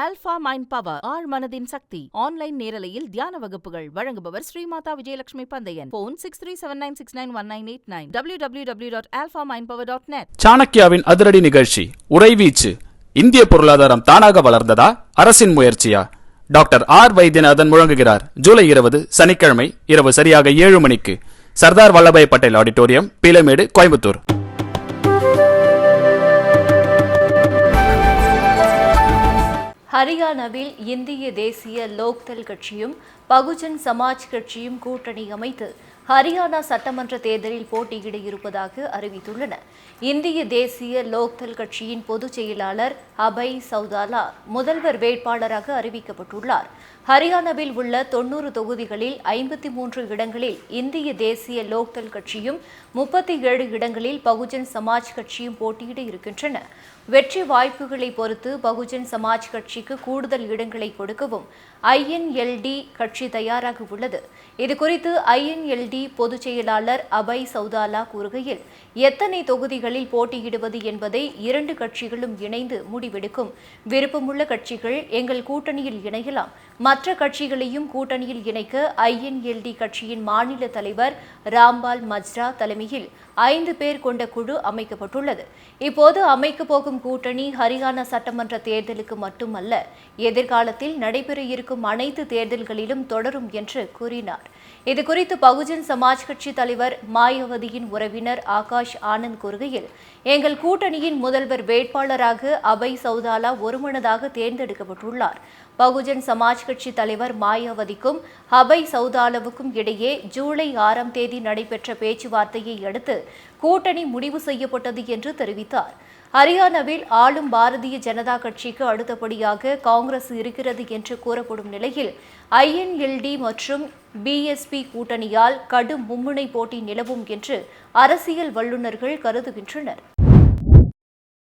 Alpha mind power ஆழ் மனதின் சக்தி. Online நேரலையில் தியான வகுப்புகள். வழங்குபவர் Srimatha Vijayalakshmi பந்தயன். Phone six three seven nine six nine one nine eight nine W W W dot alpha mind power dot net சாணக்கியாவின் அதிரடி நிகழ்ச்சி உறைவீச்சு. இந்திய பொருளாதாரம் தானாக வளர்ந்ததா? அரசின் முயற்சியா? டாக்டர் ஆர் வைத்தியநாதன் முழங்குகிறார். ஜூலை இருபது சனிக்கிழமை இரவு சரியாக ஏழு மணிக்கு. சர்தார் வல்லபாய் பட்டேல் ஆடிட்டோரியம் பீலமேடு கோயம்புத்தூர். ஹரியானாவில் இந்திய தேசிய லோக்தல் கட்சியும் பகுஜன் சமாஜ் கட்சியும் கூட்டணி அமைத்து ஹரியானா சட்டமன்ற தேர்தலில் போட்டியிட இருப்பதாக அறிவித்துள்ளன இந்திய தேசிய லோக்தல் கட்சியின் பொதுச் செயலாளர் அபய் சௌதாலா முதல்வர் வேட்பாளராக அறிவிக்கப்பட்டுள்ளார். ஹரியானாவில் உள்ள தொன்னூறு தொகுதிகளில் ஐம்பத்தி மூன்று இடங்களில் இந்திய தேசிய லோக்தல் கட்சியும் முப்பத்தி ஏழு இடங்களில் பகுஜன் சமாஜ் கட்சியும் போட்டியிட இருக்கின்றன. வெற்றி வாய்ப்புகளை பொறுத்து பகுஜன் சமாஜ் கட்சிக்கு கூடுதல் இடங்களை கொடுக்கவும் ஐஎன்எல்டி கட்சி தயாராக உள்ளது. இதுகுறித்து ஐஎன்எல்டி பொதுச் செயலாளர் அபய் சௌதாலா கூறுகையில் எத்தனை தொகுதிகளில் போட்டியிடுவது என்பதை இரண்டு கட்சிகளும் இணைந்து முடிவெடுக்கும். விருப்பமுள்ள கட்சிகள் எங்கள் கூட்டணியில் இணையலாம். மற்ற கட்சிகளையும் கூட்டணியில் இணைக்க ஐஎன்எல்டி கட்சியின் மாநில தலைவர் ராம்பால் மஜ்ரா தலைமையில் ஐந்து பேர் கொண்ட குழு அமைக்கப்பட்டுள்ளது. இப்போது அமைக்கப் போகும் கூட்டணி ஹரியானா சட்டமன்ற தேர்தலுக்கு மட்டுமல்ல எதிர்காலத்தில் நடைபெற இருக்கும் அனைத்து தேர்தல்களிலும் தொடரும் என்று கூறினார். இதுகுறித்து பகுஜன் சமாஜ் கட்சி தலைவர் மாயாவதியின் உறவினர் ஆகாஷ் ஆனந்த் கூறுகையில் எங்கள் கூட்டணியின் முதல்வர் வேட்பாளராக அபய் சௌதாலா ஒருமனதாக தேர்ந்தெடுக்கப்பட்டுள்ளார். பகுஜன் சமாஜ் கட்சி தலைவர் மாயாவதிக்கும் அபய் சௌதாலாவுக்கும் இடையே ஜூலை ஆறாம் தேதி நடைபெற்ற பேச்சுவார்த்தையை அடுத்து கூட்டணி முடிவு செய்யப்பட்டது என்று தெரிவித்தார். ஹரியானாவில் ஆளும் பாரதிய ஜனதா கட்சிக்கு அடுத்தபடியாக காங்கிரஸ் இருக்கிறது என்று கூறப்படும் நிலையில் ஐஎன்எல்டி மற்றும் பிஎஸ்பி கூட்டணியால் கடும் மும்முனை போட்டி நிலவும் என்று அரசியல் வல்லுநர்கள் கருதுகின்றனர்.